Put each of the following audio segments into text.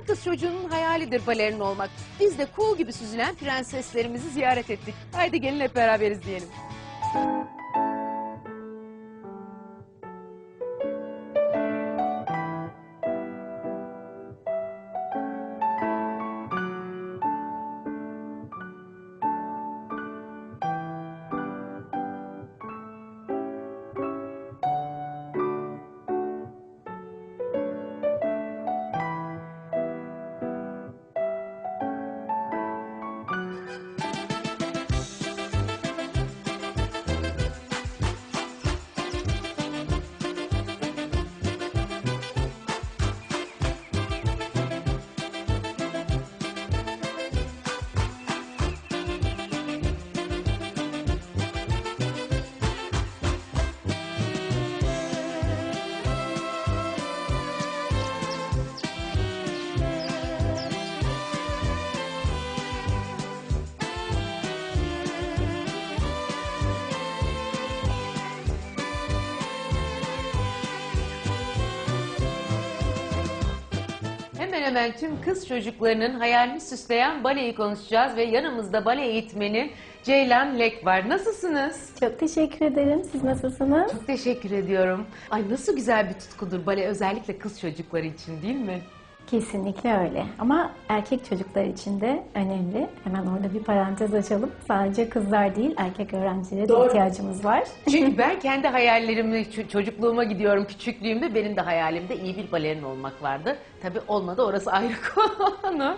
Her kız çocuğunun hayalidir balerin olmak. Biz de kuğu gibi süzülen prenseslerimizi ziyaret ettik. Haydi gelin hep beraber izleyelim. Hemen hemen tüm kız çocuklarının hayalini süsleyen baleyi konuşacağız ve yanımızda bale eğitmeni Ceylan Lek var. Nasılsınız? Çok teşekkür ederim. Siz nasılsınız? Çok teşekkür ediyorum. Ay nasıl güzel bir tutkudur bale özellikle kız çocukları için değil mi? Kesinlikle öyle. Ama erkek çocuklar için de önemli. Hemen orada bir parantez açalım. Sadece kızlar değil, erkek öğrencilere de Doğru. ihtiyacımız var. Çünkü ben kendi hayallerimi, ç- çocukluğuma gidiyorum küçüklüğümde benim de hayalimde iyi bir balerin olmak vardı. Tabii olmadı orası ayrı konu.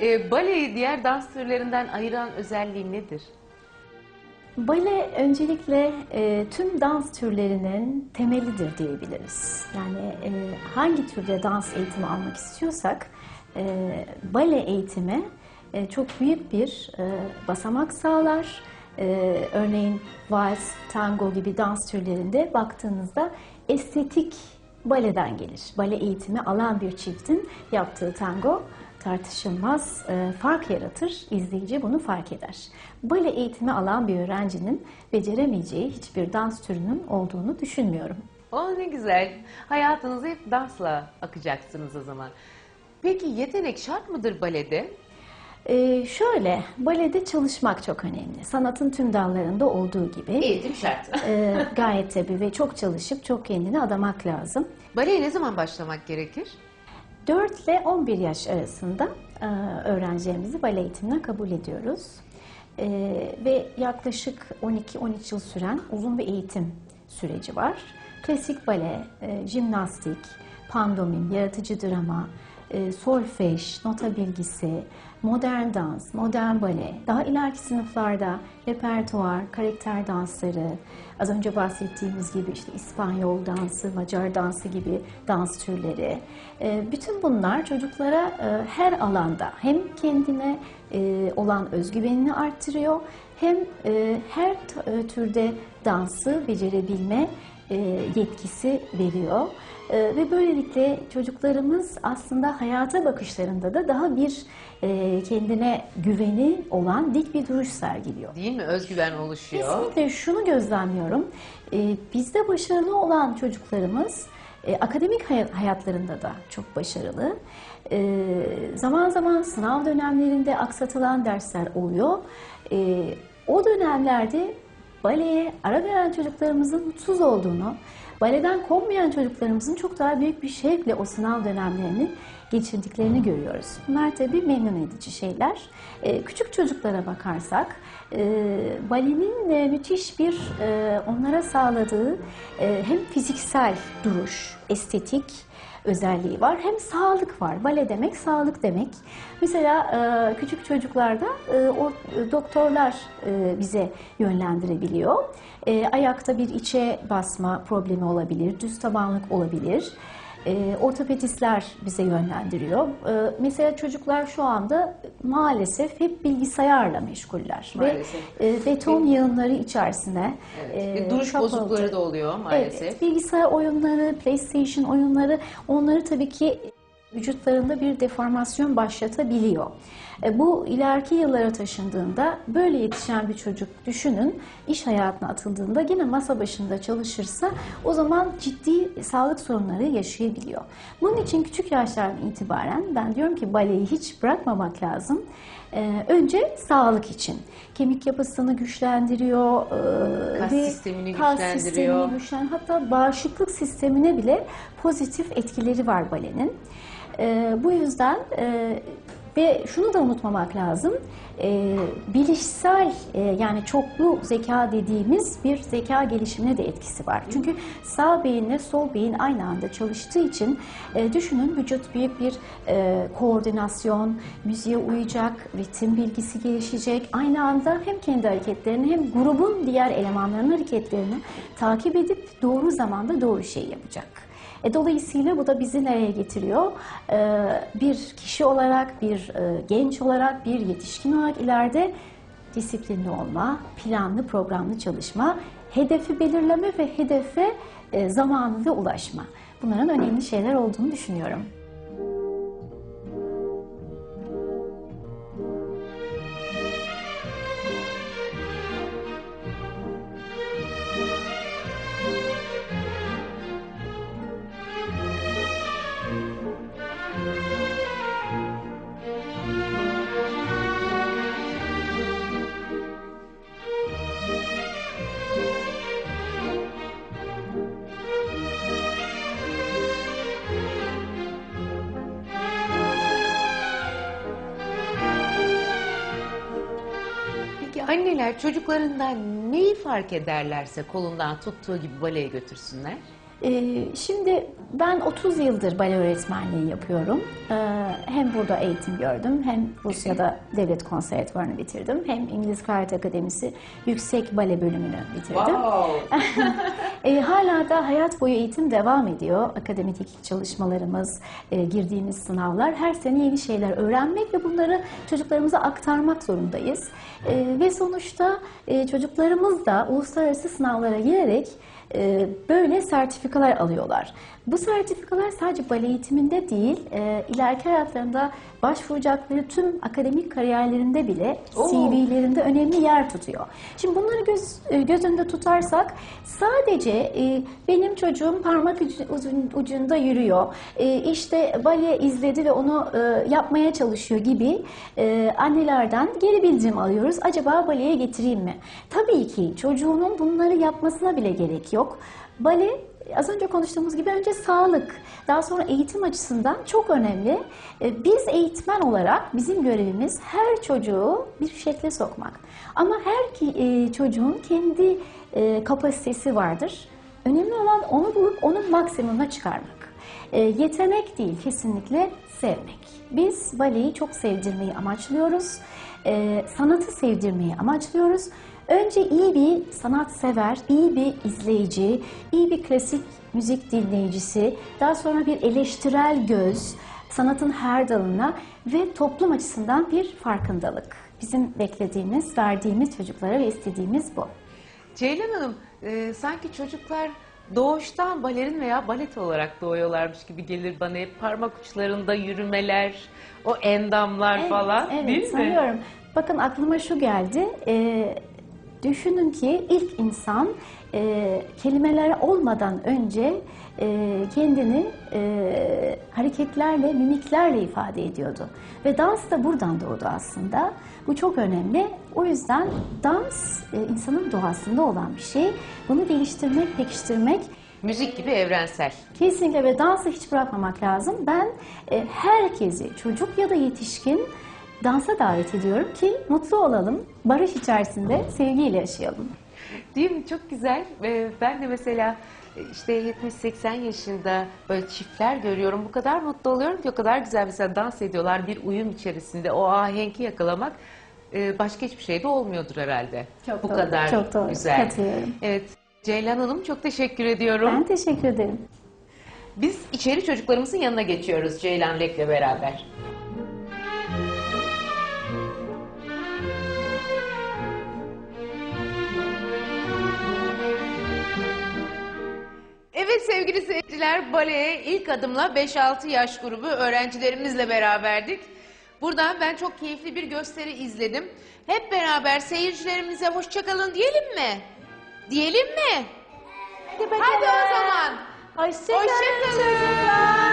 E, baleyi diğer dans türlerinden ayıran özelliği nedir? Bale öncelikle e, tüm dans türlerinin temelidir diyebiliriz. Yani e, hangi türde dans eğitimi almak istiyorsak e, bale eğitimi e, çok büyük bir e, basamak sağlar. E, örneğin vals, tango gibi dans türlerinde baktığınızda estetik baleden gelir. Bale eğitimi alan bir çiftin yaptığı tango tartışılmaz e, fark yaratır. İzleyici bunu fark eder. Bale eğitimi alan bir öğrencinin beceremeyeceği hiçbir dans türünün olduğunu düşünmüyorum. O ne güzel. Hayatınızı hep dansla akacaksınız o zaman. Peki yetenek şart mıdır balede? E, şöyle, balede çalışmak çok önemli. Sanatın tüm dallarında olduğu gibi. Eğitim şart. E, gayet tabii ve çok çalışıp çok kendini adamak lazım. Baleye ne zaman başlamak gerekir? 4 ile 11 yaş arasında e, öğrencilerimizi bale eğitimine kabul ediyoruz. E, ve yaklaşık 12-13 yıl süren uzun bir eğitim süreci var. Klasik bale, e, jimnastik, pandomim, yaratıcı drama, e, solfej, nota bilgisi, modern dans, modern bale, daha ileriki sınıflarda repertuar, karakter dansları, az önce bahsettiğimiz gibi işte İspanyol dansı, Macar dansı gibi dans türleri. E, bütün bunlar çocuklara e, her alanda hem kendine e, olan özgüvenini arttırıyor hem her türde dansı becerebilme yetkisi veriyor. E, Ve böylelikle çocuklarımız aslında hayata bakışlarında da daha bir e, kendine güveni olan dik bir duruş sergiliyor. Değil mi? Özgüven oluşuyor. Kesinlikle şunu gözlemliyorum. E, bizde başarılı olan çocuklarımız e, akademik hay- hayatlarında da çok başarılı. E, zaman zaman sınav dönemlerinde aksatılan dersler oluyor. E, o dönemlerde baleye ara veren çocuklarımızın mutsuz olduğunu, baleden kopmayan çocuklarımızın çok daha büyük bir şevkle o sınav dönemlerini geçirdiklerini görüyoruz. Bunlar tabii memnun edici şeyler. Ee, küçük çocuklara bakarsak, e, balenin e, müthiş bir e, onlara sağladığı e, hem fiziksel duruş, estetik, özelliği var. Hem sağlık var. Bale demek sağlık demek. Mesela e, küçük çocuklarda e, o e, doktorlar bize yönlendirebiliyor. Ayakta bir içe basma problemi olabilir, düz tabanlık olabilir. E, ortopedistler bize yönlendiriyor. E, mesela çocuklar şu anda maalesef hep bilgisayarla meşguller Maalesef. ve e, beton yığınları içerisine Evet. e, duruş kapalı. bozukluğu da oluyor maalesef. Evet, bilgisayar oyunları, PlayStation oyunları onları tabii ki vücutlarında bir deformasyon başlatabiliyor. E, Bu ileriki yıllara taşındığında böyle yetişen bir çocuk düşünün iş hayatına atıldığında yine masa başında çalışırsa o zaman ciddi sağlık sorunları yaşayabiliyor. Bunun için küçük yaşlardan itibaren ben diyorum ki baleyi hiç bırakmamak lazım. E, Önce sağlık için. Kemik yapısını güçlendiriyor. e, Kas ve sistemini kas güçlendiriyor. sistemini güçlen hatta bağışıklık sistemine bile pozitif etkileri var balenin. Bu yüzden e, ve şunu da unutmamak lazım. E, bilişsel e, yani çoklu zeka dediğimiz bir zeka gelişimine de etkisi var. Çünkü sağ beyinle sol beyin aynı anda çalıştığı için e, düşünün vücut büyük bir e, koordinasyon, müziğe uyacak, ritim bilgisi gelişecek. Aynı anda hem kendi hareketlerini hem grubun diğer elemanlarının hareketlerini takip edip doğru zamanda doğru şeyi yapacak. E, dolayısıyla bu da bizi nereye getiriyor? E, bir kişi olarak, bir e, genç olarak, bir yetişkin olarak ileride disiplinli olma, planlı programlı çalışma, hedefi belirleme ve hedefe e, zamanında ulaşma. Bunların önemli şeyler olduğunu düşünüyorum. Anneler çocuklarından neyi fark ederlerse kolundan tuttuğu gibi baleye götürsünler? Ee, Şimdi ben 30 yıldır bale öğretmenliği yapıyorum. Ee, Hem burada eğitim gördüm, hem Rusya'da devlet konservatuvarını bitirdim, hem İngiliz Karate Akademisi yüksek bale bölümünü bitirdim. E, hala da hayat boyu eğitim devam ediyor. Akademik çalışmalarımız, e, girdiğimiz sınavlar. Her sene yeni şeyler öğrenmek ve bunları çocuklarımıza aktarmak zorundayız. E, ve sonuçta e, çocuklarımız da uluslararası sınavlara girerek e, böyle sertifikalar alıyorlar. Bu sertifikalar sadece bale eğitiminde değil, e, ileriki hayatlarında başvuracakları tüm akademik kariyerlerinde bile. CV'lerinde önemli yer tutuyor. Şimdi bunları göz, e, göz önünde tutarsak sadece e, benim çocuğum parmak ucu- ucun- ucunda yürüyor, e, işte bale izledi ve onu e, yapmaya çalışıyor gibi e, annelerden geri bildirim alıyoruz. Acaba baleye getireyim mi? Tabii ki çocuğunun bunları yapmasına bile gerek yok. Bale az önce konuştuğumuz gibi önce sağlık, daha sonra eğitim açısından çok önemli. E, Biz eğitmen olarak bizim görevimiz her çocuğu bir şekle sokmak. Ama her ki- e, çocuğun kendi e, kapasitesi vardır. Önemli olan onu bulup onu maksimuma çıkarmak. Yetenek değil, kesinlikle sevmek. Biz baleyi çok sevdirmeyi amaçlıyoruz. Sanatı sevdirmeyi amaçlıyoruz. Önce iyi bir sanatsever, iyi bir izleyici, iyi bir klasik müzik dinleyicisi, daha sonra bir eleştirel göz, sanatın her dalına ve toplum açısından bir farkındalık. Bizim beklediğimiz, verdiğimiz çocuklara ve istediğimiz bu. Ceylan Hanım, e, sanki çocuklar doğuştan balerin veya balet olarak doğuyorlarmış gibi gelir bana hep parmak uçlarında yürümeler, o endamlar Evet, falan evet, değil mi? sanıyorum. Bakın aklıma şu geldi. Ee, düşünün ki ilk insan e, kelimeler olmadan önce e, kendini e, hareketlerle, mimiklerle ifade ediyordu. Ve dans da buradan doğdu aslında. Bu çok önemli. O yüzden dans e, insanın doğasında olan bir şey. Bunu geliştirmek, pekiştirmek Müzik gibi evrensel. Kesinlikle ve dansı hiç bırakmamak lazım. Ben e, herkesi çocuk ya da yetişkin dansa davet ediyorum ki mutlu olalım, barış içerisinde sevgiyle yaşayalım. Değil mi? Çok güzel. Ee, Ben de mesela e, işte 70-80 yaşında böyle çiftler görüyorum. Bu kadar mutlu oluyorum ki o kadar güzel mesela dans ediyorlar bir uyum içerisinde. O ahenki yakalamak e, başka hiçbir şeyde olmuyordur herhalde. Çok Bu doğru, kadar çok doğru. güzel. Katılıyorum. Evet. Ceylan Hanım çok teşekkür ediyorum. Ben teşekkür ederim. Biz içeri çocuklarımızın yanına geçiyoruz Ceylan Lek'le beraber. Evet sevgili seyirciler, baleye ilk adımla 5-6 yaş grubu öğrencilerimizle beraberdik. Buradan ben çok keyifli bir gösteri izledim. Hep beraber seyircilerimize hoşçakalın diyelim mi? Diyelim mi? Hadi, Hadi o zaman. Hoşçakalın Hoşça kalın. çocuklar.